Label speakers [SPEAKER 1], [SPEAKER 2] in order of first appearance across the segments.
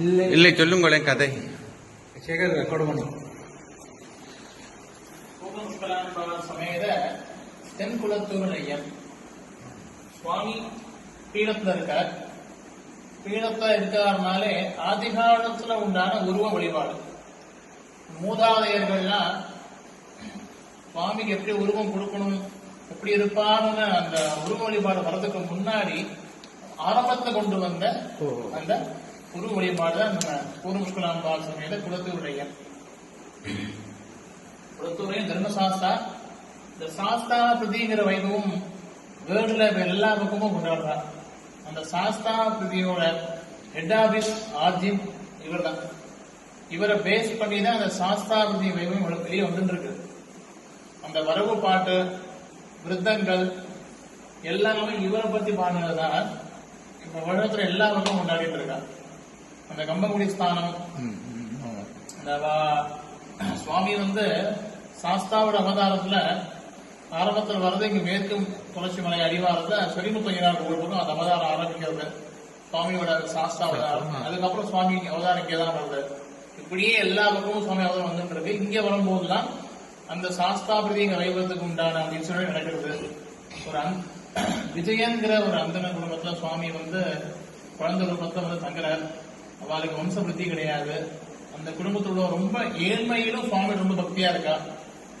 [SPEAKER 1] இல்லை.
[SPEAKER 2] இல்லை சொல்லுங்களேன் கதை.
[SPEAKER 1] சேகர்
[SPEAKER 3] பூகம்பலான்பவர் சமேத தென்குளத்தூர் ஐயன் சுவாமி பீடத்துல இருக்கார். பீடத்துல இருக்காருனாலே ஆதிகாலத்துல உண்டான உருவ வழிபாடு. மூதாதையர்கள்லாம் சுவாமிக்கு எப்படி உருவம் கொடுக்கணும் எப்படி இருப்பார்னு அந்த உருவ வழிபாடு வர்றதுக்கு முன்னாடி ஆரம்பத்தை கொண்டு வந்த அந்த குரு வழிபாடு நம்ம பூர்வமுஷ்கலாம்பாள் பால் சமையல ஐயன் குலத்தூரையும் தர்மசாஸ்தா. இந்த சாஸ்தா பிரதிங்கிற வைபவம் வேர்ல்டுல எல்லா பக்கமும் கொண்டாடுறா. அந்த சாஸ்தா பிரதியோட ஹெட் ஆபீஸ் ஆர்ஜிம் இவர் தான் இவரை பேஸ் பண்ணி தான் அந்த சாஸ்தா பிரதி வைபவம் இவ்வளவு வெளியே வந்துருக்கு அந்த வரவு பாட்டு விருத்தங்கள் எல்லாமே இவரை பத்தி பாடினதுதான். இப்ப வருடத்துல எல்லா பக்கமும் கொண்டாடிட்டு இருக்காங்க அந்த கம்பங்குடி ஸ்தானம். சுவாமி வந்து சாஸ்தாவோட அவதாரத்துல ஆரம்பத்துல வர்றது இங்க மேற்கு தொடர்ச்சி மலை அடிவாரத்துல சொரிமுத்தையனார் ஒரு பக்கம் அந்த அவதாரம் ஆரம்பிக்கிறது. சுவாமியோட சாஸ்தா அவதாரம். அதுக்கப்புறம் சுவாமி அவதாரம் இங்கே தான் வருது இப்படியே எல்லா பக்கமும் சுவாமி அவதாரம் வந்துட்டு இருக்கு. இங்க வரும்போதுதான் அந்த சாஸ்தாபிரதிங்க வைபவத்துக்கு உண்டான அப்படின்னு சொல்லி நடக்கிறது. ஒரு அந் விஜயங்கிற ஒரு அந்தன குடும்பத்துல சுவாமி வந்து குழந்தை ரூபத்துல வந்து தங்குறார். அவளுக்கு வம்ச புத்தி கிடையாது. அந்த குடும்பத்தோட ரொம்ப ஏழ்மையிலும் சுவாமி ரொம்ப பக்தியா இருக்கா?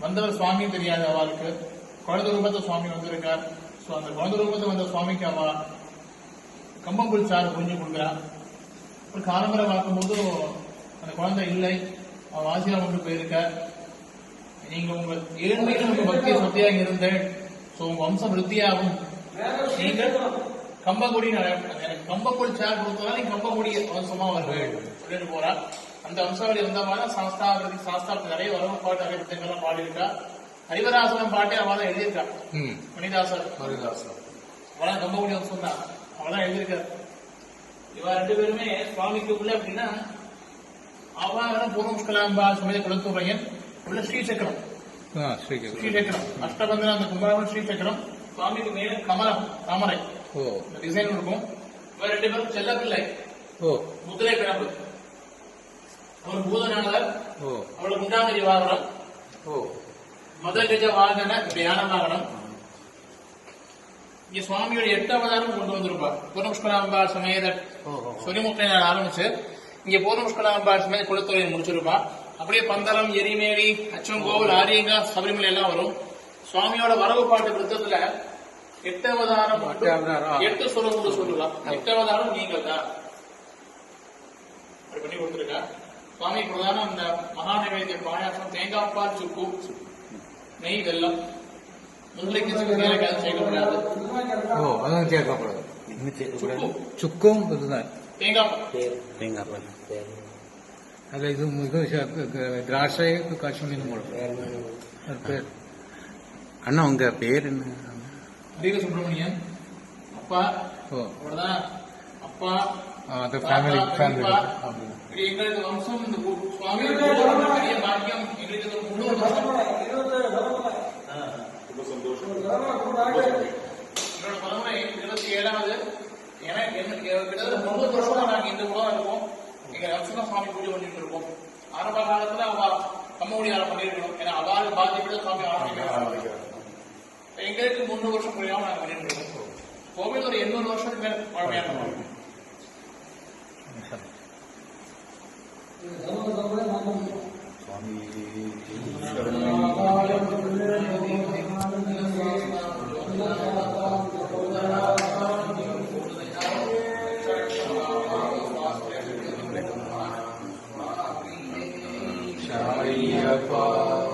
[SPEAKER 3] வந்தவர் சுவாமி தெரியாது அவளுக்கு. குழந்தை ரூபத்தை சுவாமி வந்திருக்கார் சோ அந்த குழந்தை ரூபத்தை வந்த சுவாமிக்கு அவ கம்பம்புல் சாறு புரிஞ்சு கொடுக்குறா. ஒரு காலம்பரை பார்க்கும்போது அந்த குழந்தை இல்லை. அவ வாசியா கொண்டு போயிருக்க. நீங்க உங்க ஏழ்மையிலும் உங்க பக்தியை சத்தியாக இருந்தேன். சோ உங்க வம்சம் விருத்தியாகும். நீங்கள் கம்பங்குடி எனக்கு கம்பங்குடி சேர் கொடுத்ததால நீங்க கம்பங்குடி வம்சமா வருவேன் சொல்லிட்டு போறா? அந்த வம்சாவளி வந்த மாதிரி சாஸ்தாவிரதி சாஸ்தாவுக்கு நிறைய வரவு பாட்டு நிறைய புத்தகங்கள்லாம் பாடியிருக்கா. ஹரிவராசனம் பாட்டே அவள் தான் எழுதியிருக்கா.
[SPEAKER 2] ம்.
[SPEAKER 3] மணிதாசர். அவதான் கம்பங்குடி வம்சம் தான். அவதான் எழுதியிருக்காரு. இவ ரெண்டு பேருமே சுவாமிக்கு உள்ள அப்படின்னா அவாகன பூர்வமுஷ்கலாம்பா சுமேத குலத்துறையன் உள்ள ஸ்ரீசக்கரம் ஸ்ரீசக்கரம் அஷ்டபந்தன அந்த கும்பாவன் ஸ்ரீசக்கரம் சுவாமிக்கு மேல கமலம் தாமரை.
[SPEAKER 2] ஓ.
[SPEAKER 3] டிசைன் இருக்கும். இவ ரெண்டு பேரும் செல்லப்பிள்ளை
[SPEAKER 2] ஓ.
[SPEAKER 3] முத்திரை பிறப்பு. அவர் பூதநாதர்
[SPEAKER 2] ஓ.
[SPEAKER 3] அவளுக்கு உண்டாங்கரி வாகனம்
[SPEAKER 2] ஓ.
[SPEAKER 3] மதகஜ வாகன தியான வாகனம் இங்க சுவாமியோட எட்டு அவதாரம் கொண்டு வந்திருப்பார். பூர்ணமுஷ்கலாம்பா சமேத சொரிமுக்கையினால் ஆரம்பிச்சு இங்க பூர்ணமுஷ்கலாம்பா சமேத குலத்துறையை முடிச்சிருப்பா. அப்படியே பந்தளம் எரிமேலி அச்சங்கோவில் ஆரியங்கா சபரிமலை எல்லாம் வரும். சுவாமியோட வரவு பாட்டு விருத்தத்துல எட்டவதாரம்
[SPEAKER 2] எட்டு
[SPEAKER 3] சொல்ல கூட சொல்லலாம் எட்டவதாரம் நீங்க தான் பண்ணி கொடுத்துருக்க. சுவாமி பிரதானம் இந்த மகா நைவேத்திய பாயாசம் தேங்காய் பால் சுக்கு நெய் வெல்லம்.
[SPEAKER 2] ചുക്കും തേങ്ങാപ്പാൽ അല്ല ഇത് திராட்சை காஷ்மீர் அண்ணா உங்க பேர் என்ன?
[SPEAKER 3] சுப்பிரமணியன் அப்பா அவ்வளவுதான் அப்பா
[SPEAKER 2] அது ஃபேமிலி
[SPEAKER 3] எங்களுக்கு வம்சம் இந்த சுவாமி பெரிய பாக்கியம் எங்களுக்கு முழு வம்சம். என்னோட பரம்பரை இருபத்தி ஏழாவது என்ன- கிட்டத்தட்ட முப்பது வருஷமா நாங்க இந்த உலகம் இருக்கோம். எங்க வம்சம் சுவாமி பூஜை பண்ணிட்டு இருக்கோம். ஆரம்ப காலத்துல அவ ஆரம் பண்ணிருக்கணும் ஏன்னா அவாறு பாதிப்பட சுவாமி ஆரம்பிக்கிறோம் எங்களுக்கு மூன்று வருஷம் குறையாம நாங்க பண்ணிட்டு கோவில் ஒரு எண்ணூறு வருஷத்துக்கு மேல பழமையான வாழ்க்கை Shariya Pai